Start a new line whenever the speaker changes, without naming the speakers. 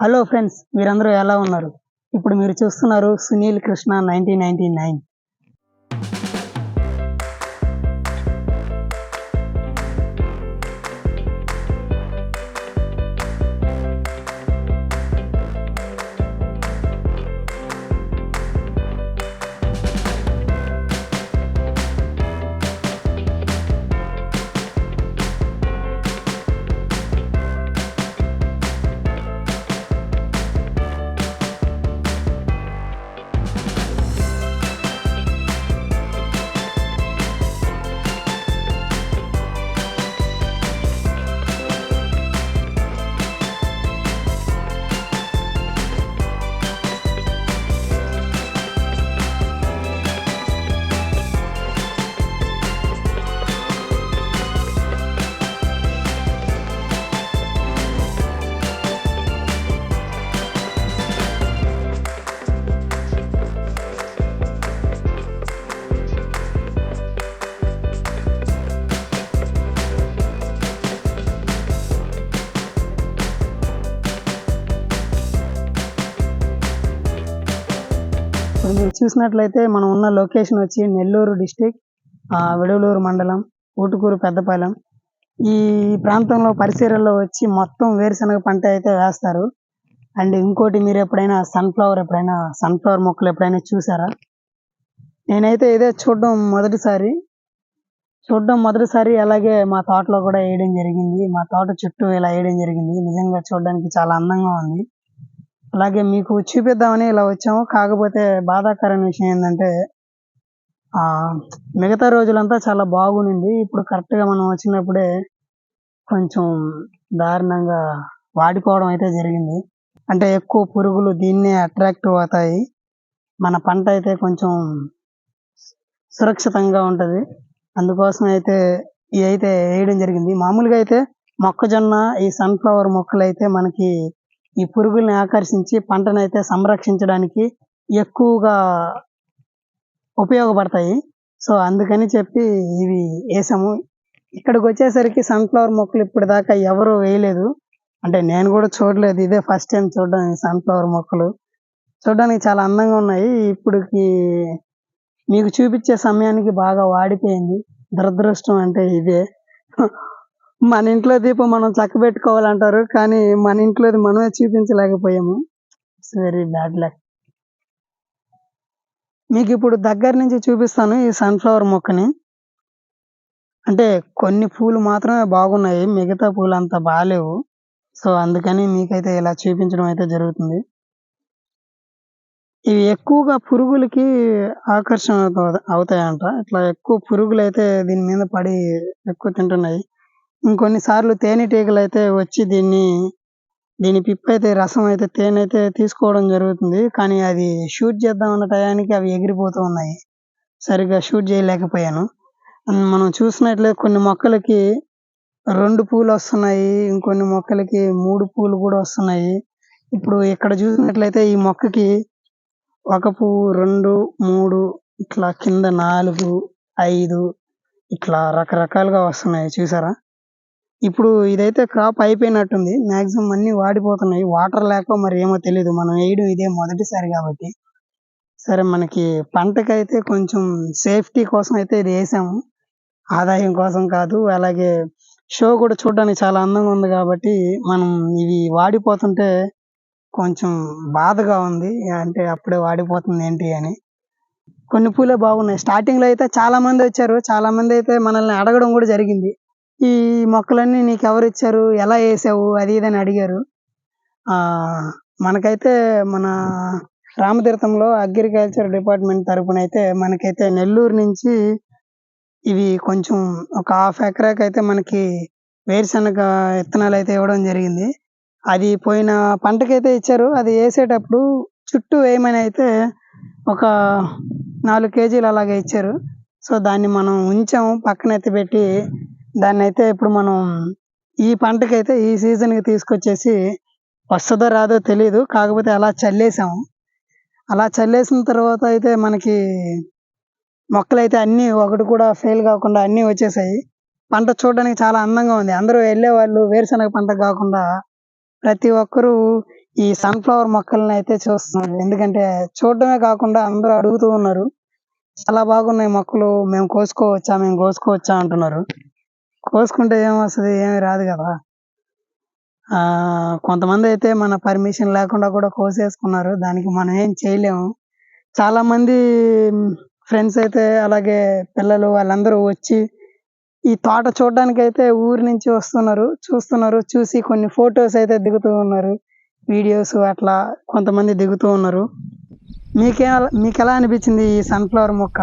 Hello friends మీరందరూ ఎలా ఉన్నారు? ఇప్పుడు మీరు చూస్తున్నారు Sunil Krishna nineteen ninety nine ఇప్పుడు మీరు చూసినట్లయితే మనం ఉన్న లొకేషన్ వచ్చి నెల్లూరు డిస్టిక్ విడవలూరు మండలం ఊటుకూరు పెద్దపాలెం. ఈ ప్రాంతంలో పరిసరాల్లో వచ్చి మొత్తం వేరుశనగ పంట అయితే వేస్తారు. అండ్ ఇంకోటి మీరు ఎప్పుడైనా సన్ఫ్లవర్ ఎప్పుడైనా సన్ఫ్లవర్ మొక్కలు ఎప్పుడైనా చూసారా? నేనైతే ఇదే చూడడం మొదటిసారి. చూడడం మొదటిసారి అలాగే మా తోటలో కూడా వేయడం జరిగింది. మా తోట చుట్టూ ఇలా వేయడం జరిగింది. నిజంగా చూడడానికి చాలా అందంగా ఉంది. అలాగే మీకు చూపిద్దామని ఇలా వచ్చాము. కాకపోతే బాధాకరమైన విషయం ఏంటంటే ఆ మిగతా రోజులంతా చాలా బాగునింది ఇప్పుడు కరెక్ట్గా మనం వచ్చినప్పుడే కొంచెం దారుణంగా వాడిపోవడం అయితే జరిగింది. అంటే ఎక్కువ పురుగులు దీన్నే అట్రాక్ట్ అవుతాయి. మన పంట అయితే కొంచెం సురక్షితంగా ఉంటుంది. అందుకోసం అయితే ఇవి అయితే వేయడం జరిగింది. మామూలుగా అయితే మొక్కజొన్న ఈ సన్ఫ్లవర్ మొక్కలు అయితే మనకి ఈ పురుగుల్ని ఆకర్షించి పంటను అయితే సంరక్షించడానికి ఎక్కువగా ఉపయోగపడతాయి. సో అందుకని చెప్పి ఇవి వేసాము. ఇక్కడికి వచ్చేసరికి సన్ఫ్లవర్ మొక్కలు ఇప్పటిదాకా ఎవరు వేయలేదు. అంటే నేను కూడా చూడలేదు. ఇదే ఫస్ట్ టైం చూడడం సన్ఫ్లవర్ మొక్కలు. చూడడానికి చాలా అందంగా ఉన్నాయి. ఇప్పటికి మీకు చూపించే సమయానికి బాగా వాడిపోయింది. దురదృష్టం అంటే ఇదే. మన ఇంట్లో దీపం మనం చక్కబెట్టుకోవాలంటారు కానీ మన ఇంట్లోది మనమే చూపించలేకపోయాము. It's very bad luck. మీకు ఇప్పుడు దగ్గర నుంచి చూపిస్తాను ఈ సన్ఫ్లవర్ మొక్కని. అంటే కొన్ని పూలు మాత్రమే బాగున్నాయి మిగతా పూలు అంత బాగాలేవు సో అందుకని మీకైతే ఇలా చూపించడం అయితే జరుగుతుంది. ఇవి ఎక్కువగా పురుగులకి ఆకర్షణ అవుతాయంట. ఇట్లా ఎక్కువ పురుగులు అయితే దీని మీద పడి ఎక్కువ తింటున్నాయి. ఇంకొన్ని సార్లు తేనెటీగలు అయితే వచ్చి దీన్ని దీని పిప్ అయితే రసం అయితే తేనె అయితే తీసుకోవడం జరుగుతుంది. కానీ అది షూట్ చేద్దాం అన్న టయానికి అవి ఎగిరిపోతూ ఉన్నాయి. సరిగ్గా షూట్ చేయలేకపోయాను. మనం చూసినట్లే కొన్ని మొక్కలకి రెండు పూలు వస్తున్నాయి. ఇంకొన్ని మొక్కలకి మూడు పూలు కూడా వస్తున్నాయి. ఇప్పుడు ఇక్కడ చూసినట్లయితే ఈ మొక్కకి ఒక పువ్వు రెండు మూడు ఇట్లా కింద నాలుగు ఐదు ఇట్లా రకరకాలుగా వస్తున్నాయి. చూసారా? ఇప్పుడు ఇదైతే క్రాప్ అయిపోయినట్టుంది. మాక్సిమం అన్ని వాడిపోతున్నాయి. వాటర్ లేక మరి ఏమో తెలియదు మనం వేయడం ఇదే మొదటిసారి కాబట్టి. సరే మనకి పంటకైతే కొంచెం సేఫ్టీ కోసం అయితే ఇది వేసాము. ఆదాయం కోసం కాదు అలాగే షో కూడా చూడడానికి చాలా అందంగా ఉంది కాబట్టి మనం ఇవి వాడిపోతుంటే కొంచెం బాధగా ఉంది. అంటే అప్పుడే వాడిపోతుంది ఏంటి అని. కొన్ని పూలే బాగున్నాయి. స్టార్టింగ్లో అయితే చాలా మంది వచ్చారు. చాలా మంది అయితే మనల్ని అడగడం కూడా జరిగింది. ఈ మొక్కలన్నీ నీకు ఎవరు ఇచ్చారు ఎలా వేసావు? అది ఇది అని అడిగారు. ఆ మనకైతే మన రామతీర్థంలో అగ్రికల్చర్ డిపార్ట్మెంట్ తరపున అయితే మనకైతే నెల్లూరు నుంచి ఇవి కొంచెం ఒక హాఫ్ ఎకరాకి అయితే మనకి వేరుశనగ విత్తనాలు అయితే ఇవ్వడం జరిగింది. అది పోయిన పంటకైతే ఇచ్చారు. అది వేసేటప్పుడు చుట్టూ వేయమని అయితే ఒక నాలుగు కేజీలు అలాగే ఇచ్చారు. సో దాన్ని మనం ఉంచాము పక్కన ఎత్తి పెట్టి దాన్ని అయితే ఇప్పుడు మనం ఈ పంటకైతే ఈ సీజన్కి తీసుకొచ్చేసి వస్తుందో రాదో తెలియదు కాకపోతే అలా చల్లేసాము అలా చల్లేసిన తర్వాత అయితే మనకి మొక్కలు అయితే అన్నీ ఒకటి కూడా ఫెయిల్ కాకుండా అన్నీ వచ్చేసాయి పంట చూడడానికి చాలా అందంగా ఉంది అందరూ వెళ్ళేవాళ్ళు వేరుశనగ పంట కాకుండా ప్రతి ఒక్కరూ ఈ సన్‌ఫ్లవర్ మొక్కలను అయితే చూస్తున్నారు. ఎందుకంటే చూడడమే కాకుండా అందరూ అడుగుతూ ఉన్నారు. చాలా బాగున్నాయి మొక్కలు. మేము కోసుకోవచ్చా? మేము కోసుకోవచ్చా? అంటున్నారు. కోసుకుంటే ఏమొస్తుంది ఏమి రాదు కదా కొంతమంది అయితే మన పర్మిషన్ లేకుండా కూడా కోసేసుకున్నారు. దానికి మనం ఏం చేయలేము. చాలామంది ఫ్రెండ్స్ అయితే అలాగే పిల్లలు వాళ్ళందరూ వచ్చి ఈ తోట చూడ్డానికైతే ఊరు నుంచి వస్తున్నారు. చూస్తున్నారు. చూసి కొన్ని ఫొటోస్ అయితే దిగుతూ ఉన్నారు. వీడియోస్ అట్లా కొంతమంది దిగుతూ ఉన్నారు. మీకే ఎలా అనిపించింది ఈ సన్‌ఫ్లవర్ మొక్క?